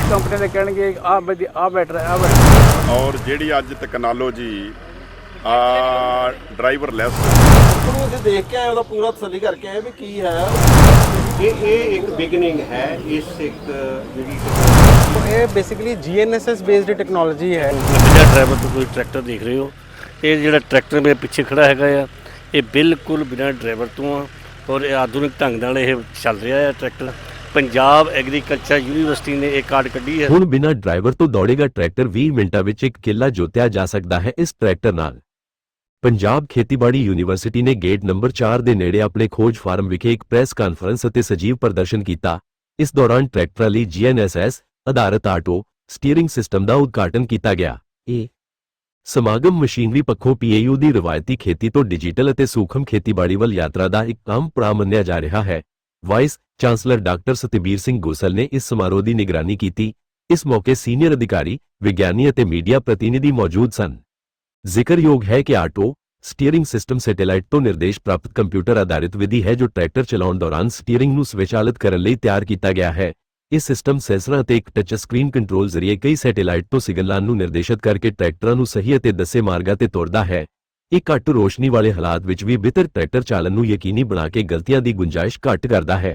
Company ਦੇ ਕਹਿਣਗੇ ਆ ਆ ਬੈਟਰ ਆ ਬੈਟਰ ਔਰ ਜਿਹੜੀ ਅੱਜ ਟੈਕਨੋਲੋਜੀ ਆ ਡਰਾਈਵਰਲੈਸ ਉਹਨੂੰ ਅਸੀਂ ਦੇਖ ਕੇ ਆਏ ਉਹਦਾ ਪੂਰਾ ਤਸੱਲੀ ਕਰਕੇ ਆਏ ਵੀ ਕੀ ਹੈ। ਇਹ ਇਹ ਇੱਕ ਬਿਗਨਿੰਗ ਹੈ ਇਸ ਇੱਕ ਜਿਹੜੀ ਇਹ ਬੇਸਿਕਲੀ GNSS ਬੇਸਡ ਟੈਕਨੋਲੋਜੀ ਹੈ। ਬਿਨਾਂ ਡਰਾਈਵਰ ਤੋਂ ਕੋਈ ਟਰੈਕਟਰ ਦੇਖ ਰਹੇ ਹੋ ਇਹ ਜਿਹੜਾ ਟਰੈਕਟਰ ਮੇਰੇ ਪਿੱਛੇ ਖੜਾ ਹੈਗਾ ਆ ਇਹ ਬਿਲਕੁਲ ਬਿਨਾਂ ਡਰਾਈਵਰ ਤੋਂ ਆ ਔਰ ਇਹ ਆਧੁਨਿਕ ਢੰਗ ਨਾਲ ਇਹ ਚੱਲ ਰਿਹਾ ਹੈ ਟਰੈਕਟਰ ਪੰਜਾਬ ਐਗਰੀਕਲਚਰ ਯੂਨੀਵਰਸਿਟੀ ਨੇ ਇਹ ਕਾਰਡ ਕੱਢੀ ਹੈ। ਹੁਣ ਬਿਨਾਂ ਡਰਾਈਵਰ ਤੋਂ ਦੌੜੇਗਾ ਟਰੈਕਟਰ 20 ਮਿੰਟਾਂ ਵਿੱਚ ਇੱਕ ਕਿੱਲਾ ਜੋਤਿਆ ਜਾ ਸਕਦਾ ਹੈ ਇਸ ਟਰੈਕਟਰ ਨਾਲ। ਪੰਜਾਬ ਖੇਤੀਬਾੜੀ ਯੂਨੀਵਰਸਿਟੀ ਨੇ ਗੇਟ ਨੰਬਰ 4 ਦੇ ਨੇੜੇ ਆਪਣੇ ਖੋਜ ਫਾਰਮ ਵਿਖੇ ਇੱਕ ਪ੍ਰੈਸ ਕਾਨਫਰੰਸ ਅਤੇ ਸਜੀਵ ਪ੍ਰਦਰਸ਼ਨ ਕੀਤਾ। ਇਸ ਦੌਰਾਨ ਟਰੈਕਟਰਾਂ ਲਈ GNSS ਆਧਾਰਿਤ ਆਟੋ ਸਟੀਅਰਿੰਗ ਸਿਸਟਮ ਦਾ ਉਦਘਾਟਨ ਕੀਤਾ ਗਿਆ। ਇਹ ਸਮਾਗਮ ਮਸ਼ੀਨਰੀ ਪੱਖੋਂ PAU ਦੀ ਰਵਾਇਤੀ ਖੇਤੀ ਤੋਂ ਡਿਜੀਟਲ ਅਤੇ ਸੂਖਮ ਖੇਤੀਬਾੜੀ ਵੱਲ ਯਾਤਰਾ ਦਾ ਇੱਕ ਅਹਿਮ ਪੜਾਅ ਮੰਨਿਆ ਜਾ ਰਿਹਾ ਹੈ। Vice chancellor doctor Satbir Singh Gosal ਨੇ ਇਸ ਸਮਾਰੋਹ ਦੀ ਨਿਗਰਾਨੀ ਕੀਤੀ। ਇਸ ਮੌਕੇ ਸੀਨੀਅਰ ਅਧਿਕਾਰੀ, ਵਿਗਿਆਨੀ ਅਤੇ ਮੀਡੀਆ ਪ੍ਰਤੀਨਿਧੀ ਮੌਜੂਦ ਸਨ। ਜ਼ਿਕਰਯੋਗ ਹੈ ਕਿ ਆਟੋ ਸਟੀਅਰਿੰਗ ਸਿਸਟਮ ਸੈਟੇਲਾਈਟ ਤੋਂ ਨਿਰਦੇਸ਼ ਪ੍ਰਾਪਤ ਕੰਪਿਊਟਰ ਆਧਾਰਿਤ ਵਿਧੀ ਹੈ ਜੋ ਟਰੈਕਟਰ ਚਲਾਉਣ ਦੌਰਾਨ ਸਟੀਅਰਿੰਗ ਨੂੰ ਸਵੈਚਾਲਿਤ ਕਰਨ ਲਈ ਤਿਆਰ ਕੀਤਾ ਗਿਆ ਹੈ। ਇਹ ਸਿਸਟਮ ਸੈਂਸਰਾਂ ਅਤੇ ਇੱਕ ਟੱਚ ਸਕਰੀਨ ਕੰਟਰੋਲ ਜ਼ਰੀਏ ਕਈ ਸੈਟੇਲਾਈਟ ਤੋਂ ਸਿਗਨਲਾਂ ਨੂੰ ਨਿਰਦੇਸ਼ਿਤ ਕਰਕੇ ਟਰੈਕਟਰਾਂ ਨੂੰ ਸਹੀ ਅਤੇ ਦੱਸੇ ਮਾਰਗਾਂ ਤੇ ਤੋਰਦਾ ਹੈ। ਇਹ ਘੱਟ ਰੋਸ਼ਨੀ ਵਾਲੇ ਹਾਲਾਤ ਵਿੱਚ ਵੀ ਬਿਹਤਰ ਟਰੈਕਟਰ ਚਾਲਨ ਨੂੰ ਯਕੀਨੀ ਬਣਾ ਕੇ ਗਲਤੀਆਂ ਦੀ ਗੁੰਜਾਇਸ਼ ਘੱਟ ਕਰਦਾ ਹੈ।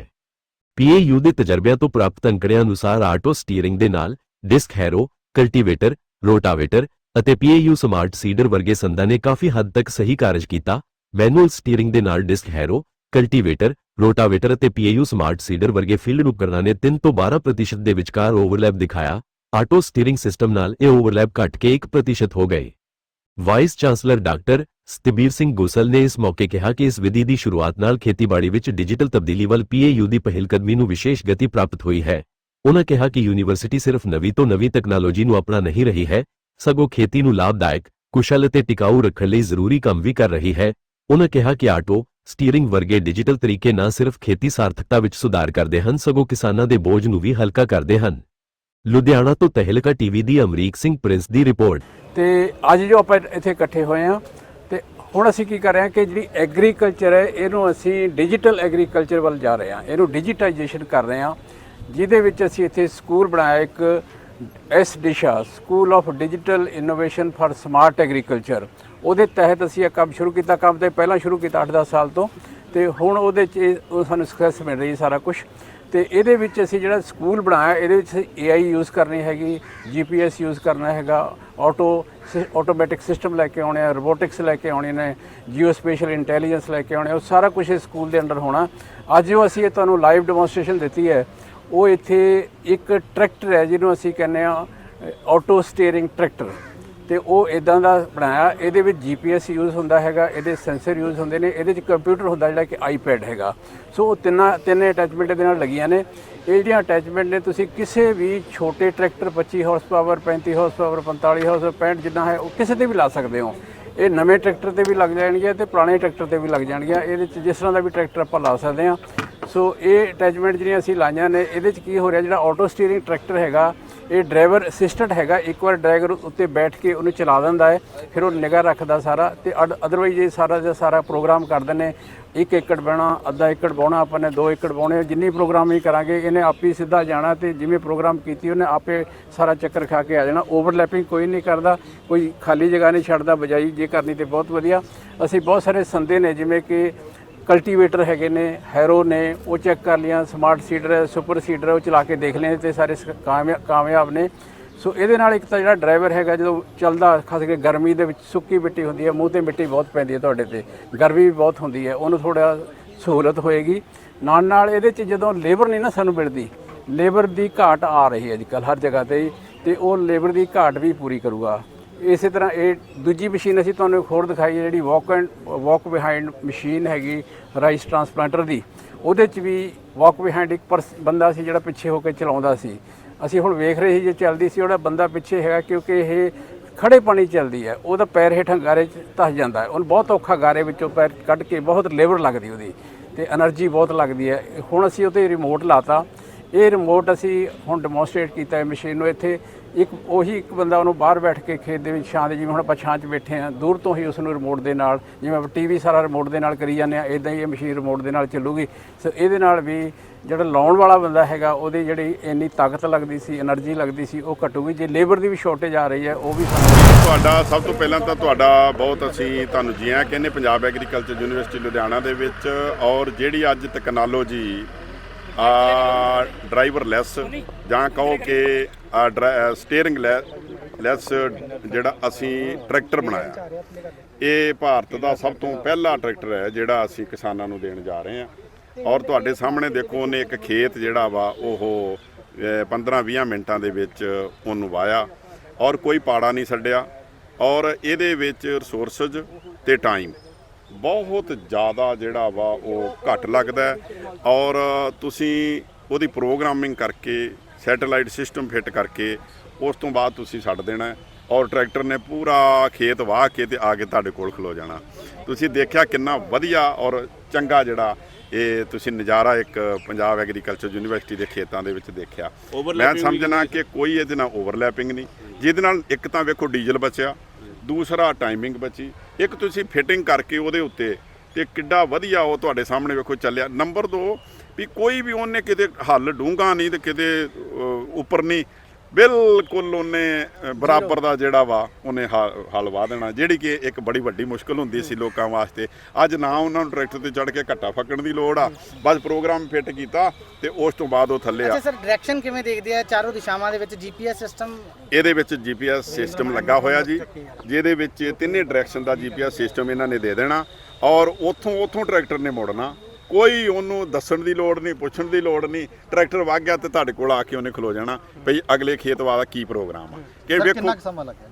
PAU ਦੇ ਤਜਰਬਿਆਂ ਤੋਂ ਪ੍ਰਾਪਤ ਅੰਕੜਿਆਂ ਅਨੁਸਾਰ ਆਟੋ ਸਟੀਅਰਿੰਗ ਦੇ ਨਾਲ ਡਿਸਕ ਹੈਰੋ, ਕਲਟੀਵੇਟਰ, ਰੋਟਾਵੇਟਰ ਅਤੇ ਪੀਏਯੂ ਸਮਾਰਟ ਸੀਡਰ ਵਰਗੇ ਸੰਦਾਂ ਨੇ ਕਾਫੀ ਹੱਦ ਤੱਕ ਸਹੀ ਕਾਰਜ ਕੀਤਾ। ਮੈਨੂਅਲ ਸਟੀਅਰਿੰਗ ਦੇ ਨਾਲ ਡਿਸਕ ਹੈਰੋ, ਕਲਟੀਵੇਟਰ, ਰੋਟਾਵੇਟਰ ਅਤੇ ਪੀਏਯੂ ਸਮਾਰਟ ਸੀਡਰ ਵਰਗੇ ਫੀਲਡ ਉਪਕਰਣਾਂ ਨੇ 3 ਤੋਂ 12% ਦੇ ਵਿਚਕਾਰ ਓਵਰਲੈਪ ਦਿਖਾਇਆ। ਆਟੋ ਸਟੀਅਰਿੰਗ ਸਿਸਟਮ ਨਾਲ ਇਹ ਓਵਰਲੈਪ ਘਟ ਕੇ 1% ਹੋ ਗਏ। Vice chancellor doctor Satbir Singh Gosal ਨੇ ਇਸ ਮੌਕੇ ਕਿਹਾ ਕਿ ਇਸ ਵਿਧੀ ਦੀ ਸ਼ੁਰੂਆਤ ਨਾਲ ਖੇਤੀਬਾੜੀ ਵਿੱਚ ਡਿਜੀਟਲ ਤਬਦੀਲੀ ਵੱਲ PAU ਦੀ ਪਹਿਲਕਦਮੀ ਨੂੰ ਵਿਸ਼ੇਸ਼ ਗਤੀ ਪ੍ਰਾਪਤ ਹੋਈ ਹੈ। ਉਨ੍ਹਾਂ ਕਿਹਾ ਕਿ ਯੂਨੀਵਰਸਿਟੀ ਸਿਰਫ ਨਵੀਂ ਤੋਂ ਨਵੀਂ ਤਕਨਾਲੋਜੀ ਨੂੰ ਆਪਣਾ ਨਹੀਂ ਰਹੀ ਹੈ, ਸਗੋਂ ਖੇਤੀ ਨੂੰ ਲਾਭਦਾਇਕ, ਕੁਸ਼ਲ ਅਤੇ ਟਿਕਾਊ ਰੱਖਣ ਲਈ ਜ਼ਰੂਰੀ ਕੰਮ ਵੀ ਕਰ ਰਹੀ ਹੈ। ਉਨ੍ਹਾਂ ਕਿਹਾ ਕਿ ਆਟੋ ਸਟੀਅਰਿੰਗ ਵਰਗੇ ਡਿਜੀਟਲ ਤਰੀਕੇ ਨਾ ਸਿਰਫ ਖੇਤੀ ਸਾਰਥਕਤਾ ਵਿੱਚ ਸੁਧਾਰ ਕਰਦੇ ਹਨ, ਸਗੋਂ ਕਿਸਾਨਾਂ ਦੇ ਬੋਝ ਨੂੰ ਵੀ ਹਲਕਾ ਕਰਦੇ ਹਨ। ਲੁਧਿਆਣਾ ਤੋਂ ਤਹਿਲਕਾ ਟੀਵੀ ਦੀ ਅਮਰੀਕ ਸਿੰਘ ਪ੍ਰਿੰਸ ਦੀ ਰਿਪੋਰਟ। ਤੇ ਅੱਜ ਜੋ ਆਪਾਂ ਇੱਥੇ ਇਕੱਠੇ ਹੋਏ ਆ ਤੇ ਹੁਣ ਅਸੀਂ ਕੀ ਕਰ ਰਹੇ ਹਾਂ ਕਿ ਜਿਹੜੀ ਐਗਰੀਕਲਚਰ ਹੈ, ਇਹਨੂੰ ਅਸੀਂ ਡਿਜੀਟਲ ਐਗਰੀਕਲਚਰ ਵੱਲ ਜਾ ਰਹੇ ਹਾਂ। ਇਹਨੂੰ ਡਿਜੀਟਾਈਜੇਸ਼ਨ ਕਰ ਰਹੇ ਹਾਂ, ਜਿਹਦੇ ਵਿੱਚ ਅਸੀਂ ਇੱਥੇ ਸਕੂਲ ਬਣਾਇਆ ਇੱਕ S Disha school of digital innovation for smart agriculture ਉਹਦੇ ਤਹਿਤ ਅਸੀਂ ਇਹ ਕੰਮ ਸ਼ੁਰੂ ਕੀਤਾ, ਕੰਮ ਤੇ ਪਹਿਲਾਂ ਸ਼ੁਰੂ ਕੀਤਾ 8-10 ਸਾਲ ਤੋਂ, ਤੇ ਹੁਣ ਉਹਦੇ ਚ ਇਹ- ਉਹ ਸਾਨੂੰ ਸਕਸੈਸ ਮਿਲ ਰਹੀ ਸਾਰਾ ਕੁਝ ਤੇ ਇਹਦੇ ਵਿੱਚ ਅਸੀਂ ਜਿਹੜਾ ਸਕੂਲ ਬਣਾਇਆ, ਇਹਦੇ ਵਿੱਚ AI ਯੂਜ਼ ਕਰਨੀ ਹੈਗੀ GPS ਯੂਜ਼ ਕਰਨਾ ਹੈਗਾ ਆਟੋ ਆਟੋਮੈਟਿਕ ਸਿਸਟਮ ਲੈ ਕੇ ਆਉਣੇ ਆ ਰੋਬੋਟਿਕਸ ਲੈ ਕੇ ਆਉਣੇ ਨੇ ਜੀਓ ਸਪੇਸ਼ਲ ਇੰਟੈਲੀਜੈਂਸ ਲੈ ਕੇ ਆਉਣੇ ਉਹ ਸਾਰਾ ਕੁਝ ਇਸ ਸਕੂਲ ਦੇ ਅੰਡਰ ਹੋਣਾ। ਅੱਜ ਜੋ ਅਸੀਂ ਇਹ ਤੁਹਾਨੂੰ ਲਾਈਵ ਡੈਮੋਨਸਟ੍ਰੇਸ਼ਨ ਦਿੱਤੀ ਹੈ, ਉਹ ਇੱਥੇ ਇੱਕ ਟਰੈਕਟਰ ਹੈ, ਜਿਹਨੂੰ ਅਸੀਂ ਕਹਿੰਦੇ ਆ ਆਟੋ ਸਟੀਅਰਿੰਗ ਟਰੈਕਟਰ ਤੇ ਉਹ ਇਦਾਂ ਦਾ ਬਣਾਇਆ, ਇਹਦੇ ਵਿੱਚ GPS ਯੂਜ਼ ਹੁੰਦਾ ਹੈਗਾ, ਇਹਦੇ ਸੈਂਸਰ ਯੂਜ਼ ਹੁੰਦੇ ਨੇ, ਇਹਦੇ ਵਿੱਚ ਕੰਪਿਊਟਰ ਹੁੰਦਾ ਜਿਹੜਾ ਕਿ ਆਈਪੈਡ ਹੈਗਾ। ਸੋ ਉਹ ਤਿੰਨਾਂ, ਤਿੰਨ ਅਟੈਚਮੈਂਟ ਦੇ ਨਾਲ ਲੱਗੀਆਂ ਨੇ। ਇਹ ਜਿਹੜੀਆਂ ਅਟੈਚਮੈਂਟ ਨੇ, ਤੁਸੀਂ ਕਿਸੇ ਵੀ ਛੋਟੇ tractor 25 horse power 35 horse power 45 horse 65 ਜਿੰਨਾ ਹੈ, ਉਹ ਕਿਸੇ ਤੇ ਵੀ ਲਾ ਸਕਦੇ ਹੋ। ਇਹ ਨਵੇਂ ਟਰੈਕਟਰ ਤੇ ਵੀ ਲੱਗ ਜਾਣਗੀਆਂ ਤੇ ਪੁਰਾਣੇ ਟਰੈਕਟਰ ਤੇ ਵੀ ਲੱਗ ਜਾਣਗੀਆਂ। ਇਹਦੇ ਚ ਜਿਸ ਤਰ੍ਹਾਂ ਦਾ ਵੀ ਟਰੈਕਟਰ ਆਪਾਂ ਲਾ ਸਕਦੇ ਹਾਂ। ਸੋ ਇਹ ਅਟੈਚਮੈਂਟ ਜਿਹੜੀਆਂ ਅਸੀਂ ਲਾਈਆਂ ਨੇ, ਇਹਦੇ ਚ ਕੀ ਹੋ ਰਿਹਾ, ਜਿਹੜਾ ਆਟੋ ਸਟੀਅਰਿੰਗ ਟਰੈਕਟਰ ਹੈਗਾ ਇਹ ਡਰਾਈਵਰ ਅਸਿਸਟੈਂਟ ਹੈਗਾ, ਇੱਕ ਵਾਰ ਡਰਾਈਵਰ ਉੱਤੇ ਬੈਠ ਕੇ ਉਹਨੂੰ ਚਲਾ ਦਿੰਦਾ ਹੈ, ਫਿਰ ਉਹ ਨਿਗਾਹ ਰੱਖਦਾ ਸਾਰਾ ਤੇ ਅਦਰਵਾਈਜ਼ ਇਹ ਸਾਰਾ ਦਾ ਸਾਰਾ ਪ੍ਰੋਗਰਾਮ ਕਰਦੇ ਨੇ। ਇੱਕ ਏਕੜ ਬਹਿਣਾ, ਅੱਧਾ ਏਕੜ ਬਾਉਣਾ ਆਪਾਂ ਨੇ 2 ਏਕੜ ਬਾਉਣੇ ਜਿੰਨੀ ਪ੍ਰੋਗਰਾਮ ਹੀ ਕਰਾਂਗੇ, ਇਹਨੇ ਆਪੇ ਹੀ ਸਿੱਧਾ ਜਾਣਾ ਤੇ ਜਿਵੇਂ ਪ੍ਰੋਗਰਾਮ ਕੀਤੀ ਉਹਨੇ ਆਪੇ ਸਾਰਾ ਚੱਕਰ ਖਾ ਕੇ ਆ ਜਾਣਾ। ਓਵਰਲੈਪਿੰਗ ਕੋਈ ਨਹੀਂ ਕਰਦਾ, ਕੋਈ ਖਾਲੀ ਜਗ੍ਹਾ ਨਹੀਂ ਛੱਡਦਾ, ਬਜਾਈ ਜੇ ਕਰਨੀ ਤੇ ਬਹੁਤ ਵਧੀਆ। ਅਸੀਂ ਬਹੁਤ ਸਾਰੇ ਸੰਦੇ ਨੇ, ਜਿਵੇਂ ਕਿ ਕਲਟੀਵੇਟਰ ਹੈਗੇ ਨੇ ਹੈਰੋ ਨੇ ਉਹ ਚੈੱਕ ਕਰ ਲਿਆ ਸਮਾਰਟ ਸੀਡਰ ਹੈ ਸੁਪਰ ਸੀਡਰ ਹੈ ਉਹ ਚਲਾ ਕੇ ਦੇਖ ਲਏ ਤੇ ਸਾਰੇ ਸ- ਕਾਮਯਾ- ਕਾਮਯਾਬ ਨੇ। ਸੋ ਇਹਦੇ ਨਾਲ ਇੱਕ ਤਾਂ ਜਿਹੜਾ ਡਰਾਈਵਰ ਹੈਗਾ ਜਦੋਂ ਚੱਲਦਾ ਖਾਸ ਕਰਕੇ ਗਰਮੀ ਦੇ ਵਿੱਚ ਸੁੱਕੀ ਮਿੱਟੀ ਹੁੰਦੀ ਹੈ ਮੂੰਹ ਤੇ ਮਿੱਟੀ ਬਹੁਤ ਪੈਂਦੀ ਹੈ ਤੁਹਾਡੇ ਤੇ ਗਰਮੀ ਵੀ ਬਹੁਤ ਹੁੰਦੀ ਹੈ ਉਹਨੂੰ ਥੋੜਾ ਸਹੂਲਤ ਹੋਏਗੀ। ਨਾਲ ਨਾਲ ਇਹਦੇ 'ਚ ਜਦੋਂ ਲੇਬਰ ਨਹੀਂ ਨਾ ਸਾਨੂੰ ਮਿਲਦੀ ਲੇਬਰ ਦੀ ਘਾਟ ਆ ਰਹੀ ਹੈ ਅੱਜ ਕੱਲ੍ਹ ਹਰ ਜਗ੍ਹਾ ਤੇ ਹੀ, ਤੇ ਉਹ ਲੇਬਰ ਦੀ ਘਾਟ ਵੀ ਪੂਰੀ ਕਰੂਗਾ। ਇਸੇ ਤਰ੍ਹਾਂ ਇਹ ਦੂਜੀ ਮਸ਼ੀਨ ਅਸੀਂ ਤੁਹਾਨੂੰ ਇੱਕ ਹੋਰ ਦਿਖਾਈ ਜਿਹੜੀ walk and walk behind machine ਹੈਗੀ ਰਾਈਸ ਟ੍ਰਾਂਸਪਲਾਂਟਰ ਦੀ। ਉਹਦੇ 'ਚ ਵੀ ਵਾਕ ਬਿਹਾਈਂਡ ਇੱਕ ਬੰਦਾ ਸੀ ਜਿਹੜਾ ਪਿੱਛੇ ਹੋ ਕੇ ਚਲਾਉਂਦਾ ਸੀ। ਅਸੀਂ ਹੁਣ ਵੇਖ ਰਹੇ ਸੀ ਜੇ ਚੱਲਦੀ ਸੀ, ਉਹਦਾ ਬੰਦਾ ਪਿੱਛੇ ਹੈਗਾ ਕਿਉਂਕਿ ਇਹ ਖੜੇ ਪਾਣੀ ਚੱਲਦੀ ਹੈ। ਉਹਦਾ ਪੈਰ ਹੇਠਾਂ ਗਾਰੇ 'ਚ ਧਸ ਜਾਂਦਾ ਹੈ। ਉਹਨੂੰ ਬਹੁਤ ਔਖਾ ਗਾਰੇ ਵਿੱਚੋਂ ਪੈਰ ਕੱਢ ਕੇ ਬਹੁਤ ਲੇਬਰ ਲੱਗਦੀ ਉਹਦੀ ਤੇ એનર્ਜੀ ਬਹੁਤ ਲੱਗਦੀ ਹੈ। ਹੁਣ ਅਸੀਂ ਉਹਤੇ ਰਿਮੋਟ ਲਾਤਾ। ਇਹ ਰਿਮੋਟ ਅਸੀਂ ਹੁਣ ਡੈਮੋਨਸਟ੍ਰੇਟ ਕੀਤਾ ਹੈ ਮਸ਼ੀਨ ਨੂੰ ਇੱਥੇ। ਇੱਕ, ਉਹੀ ਇੱਕ ਬੰਦਾ ਉਹਨੂੰ ਬਾਹਰ ਬੈਠ ਕੇ ਖੇਤ ਦੇ ਵਿੱਚ ਛਾਂ ਦੇ, ਜਿਵੇਂ ਹੁਣ ਆਪਾਂ ਛਾਂ 'ਚ ਬੈਠੇ ਆ ਦੂਰ ਤੋਂ ਹੀ ਉਸ ਨੂੰ ਰਿਮੋਟ ਦੇ ਨਾਲ, ਜਿਵੇਂ ਆਪਾਂ ਟੀਵੀ ਸਾਰਾ ਰਿਮੋਟ ਦੇ ਨਾਲ ਕਰੀ ਜਾਂਦੇ ਆ ਇਦਾਂ ਹੀ ਇਹ ਮਸ਼ੀਨ ਰਿਮੋਟ ਦੇ ਨਾਲ ਚੱਲੂਗੀ। ਸੋ ਇਹਦੇ ਨਾਲ ਵੀ ਜਿਹੜਾ ਲਾਉਣ ਵਾਲਾ ਬੰਦਾ ਹੈਗਾ, ਉਹਦੀ ਜਿਹੜੀ ਇੰਨੀ ਤਾਕਤ ਲੱਗਦੀ ਸੀ એનર્ਜੀ ਲੱਗਦੀ ਸੀ, ਉਹ ਘਟੂਗੀ। ਜੇ ਲੇਬਰ ਦੀ ਵੀ ਸ਼ਾਰਟੇਜ ਆ ਰਹੀ ਹੈ, ਉਹ ਵੀ ਤੁਹਾਡਾ ਸਭ ਤੋਂ ਪਹਿਲਾਂ ਤਾਂ ਤੁਹਾਡਾ ਬਹੁਤ ਅਸੀਂ ਤੁਹਾਨੂੰ ਜੀ ਆਇਆਂ ਕਹਿੰਦੇ ਪੰਜਾਬ ਐਗਰੀਕਲਚਰ ਯੂਨੀਵਰਸਿਟੀ ਲੁਧਿਆਣਾ ਦੇ ਵਿੱਚ। ਔਰ ਜਿਹੜੀ ਅੱਜ ਟੈਕਨੋਲੋਜੀ ਡਰਾਈਵਰ ਲੈਸ, ਜਾਂ ਕਹੋ ਕਿ ਸਟੀਅਰਿੰਗ ਲੈਸ ਜਿਹੜਾ ਅਸੀਂ ਟਰੈਕਟਰ ਬਣਾਇਆ। ਇਹ ਭਾਰਤ ਦਾ ਸਭ ਤੋਂ ਪਹਿਲਾ ਟਰੈਕਟਰ ਹੈ, ਜਿਹੜਾ ਅਸੀਂ ਕਿਸਾਨਾਂ ਨੂੰ ਦੇਣ ਜਾ ਰਹੇ ਹਾਂ। ਔਰ ਤੁਹਾਡੇ ਸਾਹਮਣੇ ਦੇਖੋ, ਉਹਨੇ ਇੱਕ ਖੇਤ ਜਿਹੜਾ ਵਾ, ਉਹ 15-20 ਮਿੰਟਾਂ ਦੇ ਵਿੱਚ ਉਹਨੂੰ ਵਾਇਆ ਔਰ ਕੋਈ ਪਾੜਾ ਨਹੀਂ ਛੱਡਿਆ। ਔਰ ਇਹਦੇ ਵਿੱਚ ਰਿਸੋਰਸਜ਼ ਤੇ ਟਾਈਮ ਬਹੁਤ ਜ਼ਿਆਦਾ ਜਿਹੜਾ ਵਾ ਉਹ ਘੱਟ ਲੱਗਦਾ ਔਰ ਤੁਸੀਂ ਉਹਦੀ ਪ੍ਰੋਗਰਾਮਿੰਗ ਕਰਕੇ ਸੈਟੇਲਾਈਟ ਸਿਸਟਮ ਫਿੱਟ ਕਰਕੇ ਉਸ ਤੋਂ ਬਾਅਦ ਤੁਸੀਂ ਛੱਡ ਦੇਣਾ ਔਰ ਟਰੈਕਟਰ ਨੇ ਪੂਰਾ ਖੇਤ ਵਾਹ ਕੇ ਤੇ ਆ ਕੇ ਤੁਹਾਡੇ ਕੋਲ ਖਲੋ ਜਾਣਾ। ਤੁਸੀਂ ਦੇਖਿਆ ਕਿੰਨਾ ਵਧੀਆ ਔਰ ਚੰਗਾ ਜਿਹੜਾ ਇਹ ਤੁਸੀਂ ਨਜ਼ਾਰਾ ਇੱਕ ਪੰਜਾਬ ਐਗਰੀਕਲਚਰ ਯੂਨੀਵਰਸਿਟੀ ਦੇ ਖੇਤਾਂ ਦੇ ਵਿੱਚ ਦੇਖਿਆ। ਮੈਂ ਸਮਝਣਾ ਕਿ ਕੋਈ ਇਹਦੇ ਨਾਲ ਓਵਰਲੈਪਿੰਗ ਨਹੀਂ। ਜਿਹਦੇ ਨਾਲ ਇੱਕ ਤਾਂ ਵੇਖੋ ਡੀਜ਼ਲ ਬਚਿਆ। ਦੂਸਰਾ ਟਾਈਮਿੰਗ ਬਚੀ। ਇੱਕ ਤੁਸੀਂ ਫਿਟਿੰਗ ਕਰਕੇ ਉਹਦੇ ਉੱਤੇ ਤੇ ਕਿੱਡਾ ਵਧੀਆ ਉਹ ਤੁਹਾਡੇ ਸਾਹਮਣੇ ਵੇਖੋ ਚੱਲਿਆ। ਨੰਬਰ 2 ਵੀ ਕੋਈ ਵੀ ਉਹਨੇ ਕਿਤੇ ਹੱਲ ਡੂੰਘਾ ਨਹੀਂ ਤੇ ਕਿਤੇ ਉੱਪਰ ਨਹੀਂ। ਬਿਲਕੁਲ ਉਹਨੇ ਬਰਾਬਰ ਦਾ ਜਿਹੜਾ ਵਾ ਉਹਨੇ ਹੱਲ ਵਾ ਦੇਣਾ। ਜਿਹੜੀ ਕਿ ਇੱਕ ਬੜੀ ਵੱਡੀ ਮੁਸ਼ਕਲ ਹੁੰਦੀ ਸੀ ਲੋਕਾਂ ਵਾਸਤੇ। ਅੱਜ ਨਾ ਉਹਨਾਂ ਨੂੰ ਟਰੈਕਟਰ ਤੇ ਚੜ੍ਹ ਕੇ ਘੱਟਾ ਫੱਕਣ ਦੀ ਲੋੜ ਆ। ਬਸ ਪ੍ਰੋਗਰਾਮ ਫਿੱਟ ਕੀਤਾ ਤੇ ਉਸ ਤੋਂ ਬਾਅਦ ਉਹ ਥੱਲੇ ਆ। ਅੱਛਾ ਸਰ ਡਾਇਰੈਕਸ਼ਨ ਕਿਵੇਂ ਦੇਖਦੇ ਆ? ਚਾਰੋਂ ਦਿਸ਼ਾਵਾਂ ਦੇ ਵਿੱਚ ਜੀਪੀਐਸ ਸਿਸਟਮ ਇਹਦੇ ਵਿੱਚ ਜੀਪੀਐਸ ਸਿਸਟਮ ਲੱਗਾ ਹੋਇਆ ਜੀ। ਜਿਹਦੇ ਵਿੱਚ ਤਿੰਨੇ ਡਾਇਰੈਕਸ਼ਨ ਦਾ ਜੀਪੀਐਸ ਸਿਸਟਮ ਇਹਨਾਂ ਨੇ ਦੇ ਦੇਣਾ। ਔਰ ਉਥੋਂ ਉਥੋਂ ਟਰੈਕਟਰ ਨੇ ਮੁੜਨਾ। ਕੋਈ ਉਹਨੂੰ ਦੱਸਣ ਦੀ ਲੋੜ ਨਹੀਂ ਪੁੱਛਣ ਦੀ ਲੋੜ ਨਹੀਂ। ਟਰੈਕਟਰ ਵਗ ਗਿਆ ਤੇ ਤੁਹਾਡੇ ਕੋਲ ਆ ਕੇ ਉਹਨੇ ਖਲੋ ਜਾਣਾ ਭਈ ਅਗਲੇ ਖੇਤ ਵਾਲਾ ਕੀ ਪ੍ਰੋਗਰਾਮ ਆ। ਕਿ ਵੇਖੋ ਸਮਾਂ ਲੱਗਿਆ?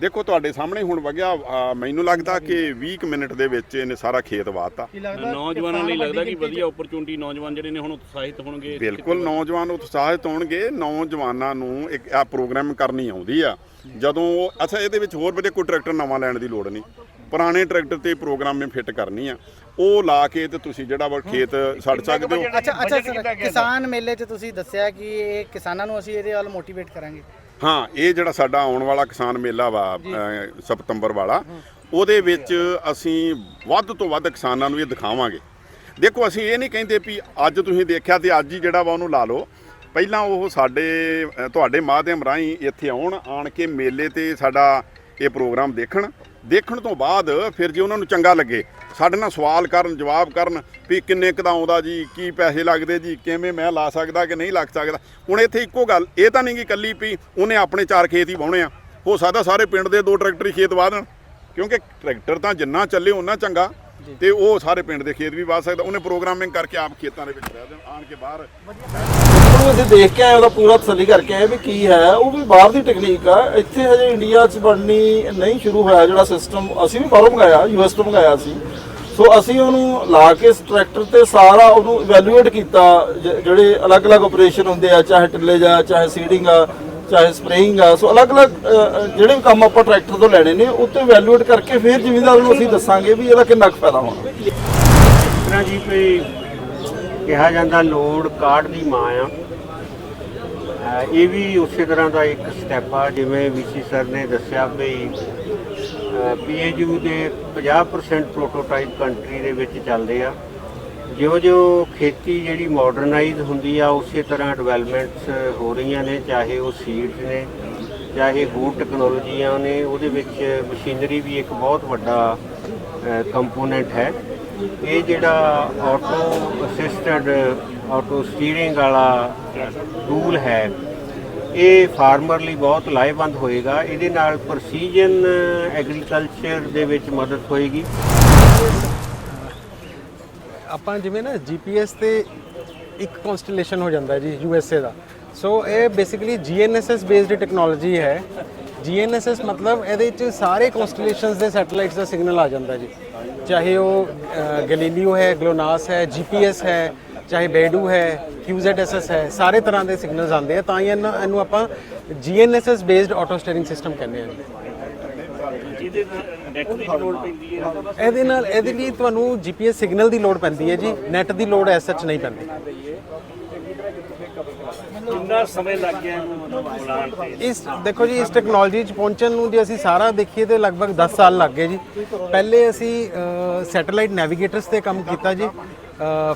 ਦੇਖੋ ਤੁਹਾਡੇ ਸਾਹਮਣੇ ਹੁਣ ਵਗਿਆ ਮੈਨੂੰ ਲੱਗਦਾ ਕਿ 20 ਕੁ ਮਿੰਟ ਦੇ ਵਿੱਚ ਇਹਨੇ ਸਾਰਾ ਖੇਤ ਵਾਤਾ। ਨੌਜਵਾਨਾਂ ਲਈ ਲੱਗਦਾ ਕਿ ਵਧੀਆ ਓਪਰਚੁਨਿਟੀ ਨੌਜਵਾਨ ਜਿਹੜੇ ਨੇ ਹੁਣ ਉਤਸ਼ਾਹਿਤ ਹੋਣਗੇ। ਬਿਲਕੁਲ ਨੌਜਵਾਨ ਉਤਸ਼ਾਹਿਤ ਹੋਣਗੇ। ਨੌਜਵਾਨਾਂ ਨੂੰ ਇੱਕ ਆ ਪ੍ਰੋਗਰਾਮ ਕਰਨੀ ਆਉਂਦੀ ਆ। ਜਦੋਂ ਉਹ- ਅੱਛਾ ਇਹਦੇ ਵਿੱਚ ਹੋਰ ਵੀ ਕੋਈ ਟਰੈਕਟਰ ਨਵਾਂ ਲੈਣ ਦੀ ਲੋੜ ਨਹੀਂ। ਪੁਰਾਣੇ ਟਰੈਕਟਰ ਤੇ ਪ੍ਰੋਗਰਾਮਿੰਗ ਫਿੱਟ ਕਰਨੀ ਆ। ਉਹ ਲਾ ਕੇ ਤੇ ਤੁਸੀਂ ਜਿਹੜਾ ਵਾ ਖੇਤ ਛੱਡ ਸਕਦੇ ਹੋ। ਅੱਛਾ ਅੱਛਾ ਸਰ ਕਿਸਾਨ ਮੇਲੇ 'ਚ ਤੁਸੀਂ ਦੱਸਿਆ ਕਿ ਇਹ ਕਿਸਾਨਾਂ ਨੂੰ ਅਸੀਂ ਇਹਦੇ ਵੱਲ ਮੋਟੀਵੇਟ ਕਰਾਂਗੇ। ਹਾਂ ਇਹ ਜਿਹੜਾ ਸਾਡਾ ਆਉਣ ਵਾਲਾ ਕਿਸਾਨ ਮੇਲਾ ਵਾ ਅਹ, ਸਤੰਬਰ ਵਾਲਾ ਉਹਦੇ ਵਿੱਚ ਅਸੀਂ ਵੱਧ ਤੋਂ ਵੱਧ ਕਿਸਾਨਾਂ ਨੂੰ ਇਹ ਦਿਖਾਵਾਂਗੇ। ਦੇਖੋ ਅਸੀਂ ਇਹ ਨਹੀਂ ਕਹਿੰਦੇ ਵੀ ਅੱਜ ਤੁਸੀਂ ਦੇਖਿਆ ਤੇ ਅੱਜ ਹੀ ਜਿਹੜਾ ਵਾ ਉਹਨੂੰ ਲਾ ਲਓ। ਪਹਿਲਾਂ ਉਹ ਸਾਡੇ ਤੁਹਾਡੇ ਮਾਧਿਅਮ ਰਾਹੀਂ ਇੱਥੇ ਆਉਣ ਆਣ ਕੇ ਮੇਲੇ ਤੇ ਸਾਡਾ ਇਹ ਪ੍ਰੋਗਰਾਮ ਦੇਖਣ। ਦੇਖਣ ਤੋਂ ਬਾਅਦ ਫਿਰ ਜੇ ਉਹਨਾਂ ਨੂੰ ਚੰਗਾ ਲੱਗੇ ਸਾਡੇ ਨਾਲ ਸਵਾਲ ਕਰਨ ਜਵਾਬ ਕਰਨ ਵੀ ਕਿੰਨੇ ਕੁ ਦਾ ਆਉਂਦਾ ਜੀ ਕੀ ਪੈਸੇ ਲੱਗਦੇ ਜੀ ਕਿਵੇਂ ਮੈਂ ਲਾ ਸਕਦਾ ਕਿ ਨਹੀਂ ਲੱਗ ਸਕਦਾ। ਹੁਣ ਇੱਥੇ ਇੱਕੋ ਗੱਲ ਇਹ ਤਾਂ ਨਹੀਂ ਕਿ ਕੱਲੀ ਵੀ ਉਹਨੇ ਆਪਣੇ ਚਾਰ ਖੇਤ ਹੀ ਵਾਹੁਣੇ ਆ। ਹੋ ਸਕਦਾ ਸਾਰੇ ਪਿੰਡ ਦੇ ਦੋ ਟਰੈਕਟਰ ਹੀ ਖੇਤ ਵਾਹ ਦੇਣ ਕਿਉਂਕਿ ਟਰੈਕਟਰ ਤਾਂ ਜਿੰਨਾ ਚੱਲੇ ਉਹਨਾਂ ਚੰਗਾ ਤੇ ਉਹ ਸਾਰੇ ਪਿੰਡ ਦੇ ਖੇਤ ਵੀ ਵਾਹ ਸਕਦਾ। ਉਹਨੇ ਪ੍ਰੋਗਰਾਮਿੰਗ ਕਰਕੇ ਆਪ ਖੇਤਾਂ ਦੇ ਵਿੱਚ ਰਹਿ ਦੇਣ ਆਣ ਕੇ ਬਾਹਰ ਉਹਨੂੰ ਅਸੀਂ ਦੇਖ ਕੇ ਆਏ ਉਹਦਾ ਪੂਰਾ ਤਸੱਲੀ ਕਰਕੇ ਆਏ ਵੀ ਕੀ ਹੈ। ਉਹ ਵੀ ਬਾਹਰ ਦੀ ਟੈਕਨੀਕ ਆ। ਇੱਥੇ ਹਜੇ ਇੰਡੀਆ 'ਚ ਬਣਨੀ ਨਹੀਂ ਸ਼ੁਰੂ ਹੋਇਆ ਜਿਹੜਾ ਸਿਸਟਮ ਅਸੀਂ ਵੀ ਬਾਹਰੋਂ ਮੰਗਾਇਆ ਯੂਐਸ ਤੋਂ ਮੰਗਾਇਆ ਸੀ। ਸੋ ਅਸੀਂ ਉਹਨੂੰ ਲਾ ਕੇ ਟਰੈਕਟਰ ਤੇ ਸਾਰਾ ਉਹਨੂੰ ਇਵੈਲੂਏਟ ਕੀਤਾ। ਜਿਹੜੇ ਅਲੱਗ-ਅਲੱਗ ਆਪਰੇਸ਼ਨ ਹੁੰਦੇ ਆ, ਚਾਹੇ ਟਿੱਲੇ ਜਾ ਚਾਹੇ ਸੀਡਿੰਗ ਆ, ਚਾਹੇ ਸਪਰੇਇੰਗ ਆ। ਸੋ ਅਲੱਗ-ਅਲੱਗ ਜਿਹੜੇ ਵੀ ਕੰਮ ਆਪਾਂ ਟਰੈਕਟਰ ਤੋਂ ਲੈਣੇ ਨੇ, ਉਹ ਉੱਤੇ ਇਵੈਲੂਏਟ ਕਰਕੇ ਫਿਰ ਜ਼ਿਮੀਂਦਾਰ ਨੂੰ ਅਸੀਂ ਦੱਸਾਂਗੇ ਵੀ ਇਹਦਾ ਕਿੰਨਾ ਕੁ ਫਾਇਦਾ ਹੋਣਾ। ਇਸ ਤਰ੍ਹਾਂ ਜੀ ਕੋਈ ਕਿਹਾ ਜਾਂਦਾ ਲੋਡ ਕਾਰਡ ਦੀ ਮਾਂ ਆ। ਇਹ ਵੀ ਉਸੇ ਤਰ੍ਹਾਂ ਦਾ ਇੱਕ ਸਟੈਪ ਆ, ਜਿਵੇਂ ਵੀਸੀ ਸਰ ਨੇ ਦੱਸਿਆ ਵੀ ਪੀਏਯੂ ਦੇ 50% ਪ੍ਰੋਟੋਟਾਈਪ ਕੰਟਰੀ ਦੇ ਵਿੱਚ ਚੱਲਦੇ ਆ। ਜਿਉਂ-ਜਿਉਂ ਖੇਤੀ ਜਿਹੜੀ ਮਾਡਰਨਾਈਜ਼ ਹੁੰਦੀ ਆ, ਉਸੇ ਤਰ੍ਹਾਂ ਡਿਵੈਲਪਮੈਂਟਸ ਹੋ ਰਹੀਆਂ ਨੇ, ਚਾਹੇ ਉਹ ਸੀਡਸ ਨੇ, ਚਾਹੇ ਹੋਰ ਟੈਕਨੋਲੋਜੀਆਂ ਨੇ, ਉਹਦੇ ਵਿੱਚ ਮਸ਼ੀਨਰੀ ਵੀ ਇੱਕ ਬਹੁਤ ਵੱਡਾ ਕੰਪੋਨੈਂਟ ਹੈ। ਇਹ ਜਿਹੜਾ ਆਟੋ ਅਸਿਸਟਡ ਆਟੋ ਸਟੀਅਰਿੰਗ ਵਾਲਾ ਟੂਲ ਹੈ। ਇਹ ਫਾਰਮਰ ਲਈ ਬਹੁਤ ਲਾਹੇਵੰਦ ਹੋਏਗਾ। ਇਹਦੇ ਨਾਲ ਪ੍ਰਸੀਜਨ ਐਗਰੀਕਲਚਰ ਦੇ ਵਿੱਚ ਮਦਦ ਹੋਏਗੀ। ਆਪਾਂ ਜਿਵੇਂ ਨਾ GPS ਤੇ ਇੱਕ ਕਨਸਟੇਲੇਸ਼ਨ ਹੋ ਜਾਂਦਾ ਹੈ ਜੀ USA ਦਾ। ਸੋ ਇਹ ਬੇਸਿਕਲੀ GNSS ਬੇਸਡ ਟੈਕਨੋਲੋਜੀ ਹੈ। GNSS ਮਤਲਬ ਇਹਦੇ ਵਿੱਚ ਸਾਰੇ ਕਨਸਟੇਲੇਸ਼ਨਸ ਦੇ ਸੈਟੇਲਾਈਟਸ ਦਾ ਸਿਗਨਲ ਆ ਜਾਂਦਾ ਜੀ। ਚਾਹੇ ਉਹ ਗੈਲੀਲੀਓ ਹੈ ਗਲੋਨਾਸ ਹੈ GPS ਹੈ ਚਾਹੇ ਬੇਡੂ ਹੈ QZSS ਹੈ, ਸਾਰੇ ਤਰ੍ਹਾਂ ਦੇ ਸਿਗਨਲਸ ਆਉਂਦੇ ਆ, ਤਾਂ ਹੀ ਇਹਨੂੰ ਇਹਨੂੰ ਆਪਾਂ GNSS based auto steering system ਕਹਿੰਦੇ ਆ ਜੀ। ਇਹਦੇ ਨੈਟ ਦੀ ਲੋੜ ਪੈਂਦੀ ਹੈ ਇਹਦੇ ਨਾਲ ਇਹਦੇ ਲਈ ਤੁਹਾਨੂੰ GPS ਸਿਗਨਲ ਦੀ ਲੋੜ ਪੈਂਦੀ ਹੈ ਜੀ ਨੈਟ ਦੀ ਲੋੜ ਐਸ ਸੱਚ ਨਹੀਂ ਪੈਂਦੀ। ਕਿੰਨਾ ਸਮੇਂ ਲੱਗ ਗਿਆ ਬਣਾਉਣ ਤੇ? ਇਸ ਦੇਖੋ ਜੀ, ਇਸ ਟੈਕਨੋਲੋਜੀ 'ਚ ਪਹੁੰਚਣ ਨੂੰ ਜੇ ਅਸੀਂ ਸਾਰਾ ਦੇਖੀਏ ਤੇ ਲਗਭਗ 10 ਸਾਲ ਲੱਗ ਗਏ ਜੀ। ਪਹਿਲੇ ਅਸੀਂ ਸੈਟੇਲਾਈਟ ਨੈਵੀਗੇਟਰਸ ਤੇ ਕੰਮ ਕੀਤਾ ਜੀ।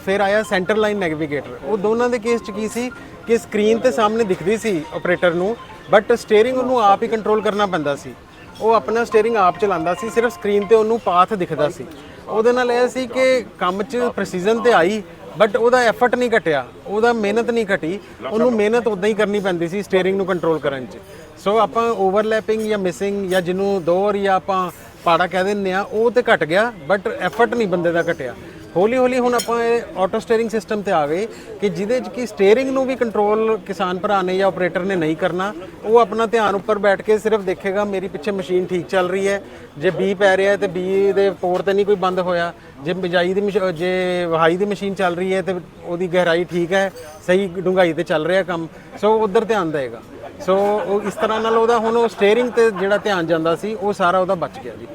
ਫਿਰ ਆਇਆ ਸੈਂਟਰ ਲਾਈਨ ਨੈਵੀਗੇਟਰ ਉਹ ਦੋਨਾਂ ਦੇ ਕੇਸ 'ਚ ਕੀ ਸੀ ਕਿ ਸਕਰੀਨ ਤੇ ਸਾਹਮਣੇ ਦਿਖਦੀ ਸੀ ਆਪਰੇਟਰ ਨੂੰ ਬਟ ਸਟੀਅਰਿੰਗ ਉਹਨੂੰ ਆਪ ਹੀ ਕੰਟਰੋਲ ਕਰਨਾ ਪੈਂਦਾ ਸੀ। ਉਹ ਆਪਣਾ ਸਟੀਅਰਿੰਗ ਆਪ ਚਲਾਉਂਦਾ ਸੀ, ਸਿਰਫ ਸਕਰੀਨ ਤੇ ਉਹਨੂੰ ਪਾਥ ਦਿਖਦਾ ਸੀ। ਉਹਦੇ ਨਾਲ ਇਹ ਸੀ ਕਿ ਕੰਮ 'ਚ ਪ੍ਰੈਸੀਜਨ ਤੇ ਆਈ ਬਟ ਉਹਦਾ ਐਫਰਟ ਨਹੀਂ ਘਟਿਆ, ਉਹਦਾ ਮਿਹਨਤ ਨਹੀਂ ਘਟੀ, ਉਹਨੂੰ ਮਿਹਨਤ ਉਦਾਂ ਹੀ ਕਰਨੀ ਪੈਂਦੀ ਸੀ ਸਟੀਅਰਿੰਗ ਨੂੰ ਕੰਟਰੋਲ ਕਰਨ 'ਚ। ਸੋ ਆਪਾਂ ਓਵਰਲੈਪਿੰਗ ਜਾਂ ਮਿਸਿੰਗ ਜਾਂ ਜਿਹਨੂੰ ਦੌਰ ਜਾਂ ਆਪਾਂ ਪਾੜਾ ਕਹਿ ਦਿੰਦੇ ਆ, ਉਹ ਤੇ ਘਟ ਗਿਆ ਬਟ ਐਫਰਟ ਨਹੀਂ ਬੰਦੇ ਦਾ ਘਟਿਆ। ਹੌਲੀ ਹੌਲੀ ਹੁਣ ਆਪਾਂ ਇਹ ਆਟੋ ਸਟੀਅਰਿੰਗ ਸਿਸਟਮ ਤੇ ਆ ਗਏ ਕਿ ਜਿਹਦੇ 'ਚ ਕਿ ਸਟੀਅਰਿੰਗ ਨੂੰ ਵੀ ਕੰਟਰੋਲ ਕਿਸਾਨ ਭਰਾ ਨੇ ਜਾਂ ਆਪਰੇਟਰ ਨੇ ਨਹੀਂ ਕਰਨਾ, ਉਹ ਆਪਣਾ ਧਿਆਨ ਉੱਪਰ ਬੈਠ ਕੇ ਸਿਰਫ ਦੇਖੇਗਾ, ਮੇਰੀ ਪਿੱਛੇ ਮਸ਼ੀਨ ਠੀਕ ਚੱਲ ਰਹੀ ਹੈ, ਜੇ ਬੀ ਪੈ ਰਿਹਾ ਹੈ ਤੇ ਬੀ ਦੇ ਪੋਰ ਤੇ ਨਹੀਂ ਕੋਈ ਬੰਦ ਹੋਇਆ, ਜੇ ਬਿਜਾਈ ਦੀ ਮਸ਼- ਜੇ ਵਹਾਈ ਦੀ ਮਸ਼ੀਨ ਚੱਲ ਰਹੀ ਹੈ ਤੇ ਉਹਦੀ ਗਹਿਰਾਈ ਠੀਕ ਹੈ, ਸਹੀ ਡੂੰਘਾਈ ਤੇ ਚੱਲ ਰਿਹਾ ਕੰਮ, ਸੋ ਉਧਰ ਧਿਆਨ ਦੇਗਾ ਸੋ ਉਹ ਇਸ ਤਰ੍ਹਾਂ ਨਾਲ ਉਹਦਾ ਹੁਣ ਉਹ ਸਟੀਅਰਿੰਗ ਤੇ ਜਿਹੜਾ ਧਿਆਨ ਜਾਂਦਾ ਸੀ, ਉਹ ਸਾਰਾ ਉਹਦਾ ਬਚ ਗਿਆ ਜੀ।